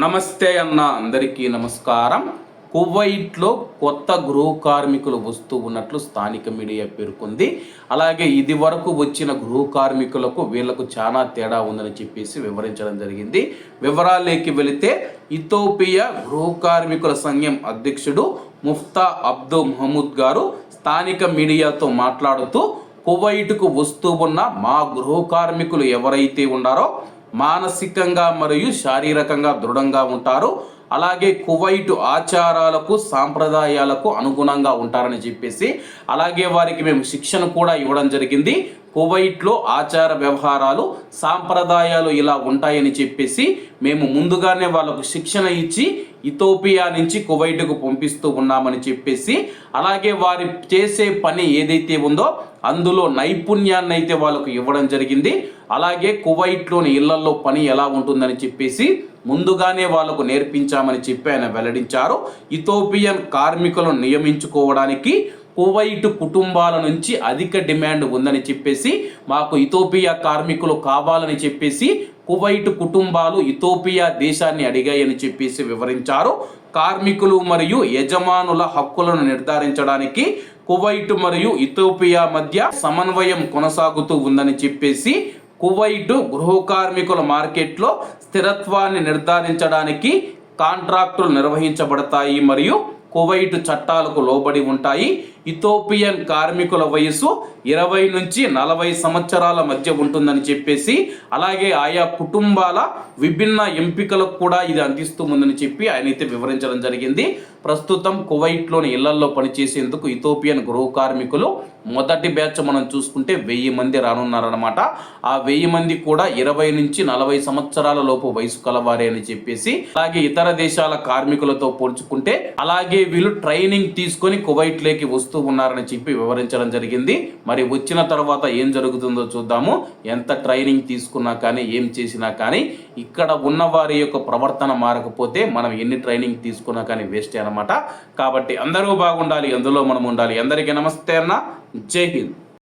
నమస్తే అన్న అందరికీ నమస్కారం. కువైట్లో కొత్త గృహ కార్మికులు వస్తూ ఉన్నట్లు స్థానిక మీడియా పేర్కొంది. అలాగే ఇది వరకు వచ్చిన గృహ కార్మికులకు వీళ్ళకు చాలా తేడా ఉందని చెప్పేసి వివరించడం జరిగింది. వివరాలేకి వెళితే ఇథోపియా గృహ కార్మికుల సంఘం అధ్యక్షుడు ముఫ్తా అబ్దు మహమూద్ గారు స్థానిక మీడియాతో మాట్లాడుతూ కువైట్కు వస్తూ ఉన్న మా గృహ కార్మికులు ఎవరైతే ఉన్నారో మానసికంగా మరియు శారీరకంగా దృఢంగా ఉంటారు. అలాగే కువైట్ ఆచారాలకు సాంప్రదాయాలకు అనుగుణంగా ఉంటారని చెప్పేసి అలాగే వారికి మేము శిక్షణ కూడా ఇవ్వడం జరిగింది. కువైట్లో ఆచార వ్యవహారాలు సాంప్రదాయాలు ఇలా ఉంటాయని చెప్పేసి మేము ముందుగానే వాళ్ళకు శిక్షణ ఇచ్చి ఇథోపియా నుంచి కువైట్కు పంపిస్తూ ఉన్నామని చెప్పేసి అలాగే వారి చేసే పని ఏదైతే ఉందో అందులో నైపుణ్యాన్ని అయితే వాళ్ళకు ఇవ్వడం జరిగింది. అలాగే కువైట్లోని ఇళ్ళలో పని ఎలా ఉంటుందని చెప్పేసి ముందుగానే వాళ్ళకు నేర్పించామని చెప్పి ఆయన వెల్లడించారు. ఇథోపియన్ కార్మికులను నియమించుకోవడానికి కువైట్ కుటుంబాల నుంచి అధిక డిమాండ్ ఉందని చెప్పేసి మాకు ఇథోపియా కార్మికులు కావాలని చెప్పేసి కువైట్ కుటుంబాలు ఇథోపియా దేశాన్ని అడిగాయని చెప్పేసి వివరించారు. కార్మికులు మరియు యజమానుల హక్కులను నిర్ధారించడానికి కువైట్ మరియు ఇథోపియా మధ్య సమన్వయం కొనసాగుతూ ఉందని చెప్పేసి కువైట్ గృహ కార్మికుల మార్కెట్లో స్థిరత్వాన్ని నిర్ధారించడానికి కాంట్రాక్టులు నిర్వహించబడతాయి మరియు కువైట్ చట్టాలకు లోబడి ఉంటాయి. ఇథోపియన్ కార్మికుల వయసు ఇరవై నుంచి నలభై సంవత్సరాల మధ్య ఉంటుందని చెప్పేసి అలాగే ఆయా కుటుంబాల విభిన్న ఎంపికలకు కూడా ఇది అందిస్తుందని చెప్పి ఆయన అయితే వివరించడం జరిగింది. ప్రస్తుతం కువైట్లోని ఇళ్ళల్లో పనిచేసేందుకు ఇథోపియన్ గృహ కార్మికులు మొదటి బ్యాచ్ మనం చూసుకుంటే వెయ్యి మంది రానున్నారనమాట ఆ వెయ్యి మంది కూడా ఇరవై నుంచి నలభై సంవత్సరాల లోపు వయసు కలవారే అని చెప్పేసి అలాగే ఇతర దేశాల కార్మికులతో పోల్చుకుంటే అలాగే వీళ్ళు ట్రైనింగ్ తీసుకొని కువైట్లోకి వస్తూ ఉన్నారని చెప్పి వివరించడం జరిగింది. మరి వచ్చిన తర్వాత ఏం జరుగుతుందో చూద్దాము. ఎంత ట్రైనింగ్ తీసుకున్నా కానీ ఏం చేసినా కానీ ఇక్కడ ఉన్న వారి యొక్క ప్రవర్తన మారకపోతే మనం ఎన్ని ట్రైనింగ్ తీసుకున్నా కానీ వేస్టే అనమాట కాబట్టి అందరూ బాగుండాలి అందులో మనం ఉండాలి. అందరికీ నమస్తే అన్న. జై హింద్.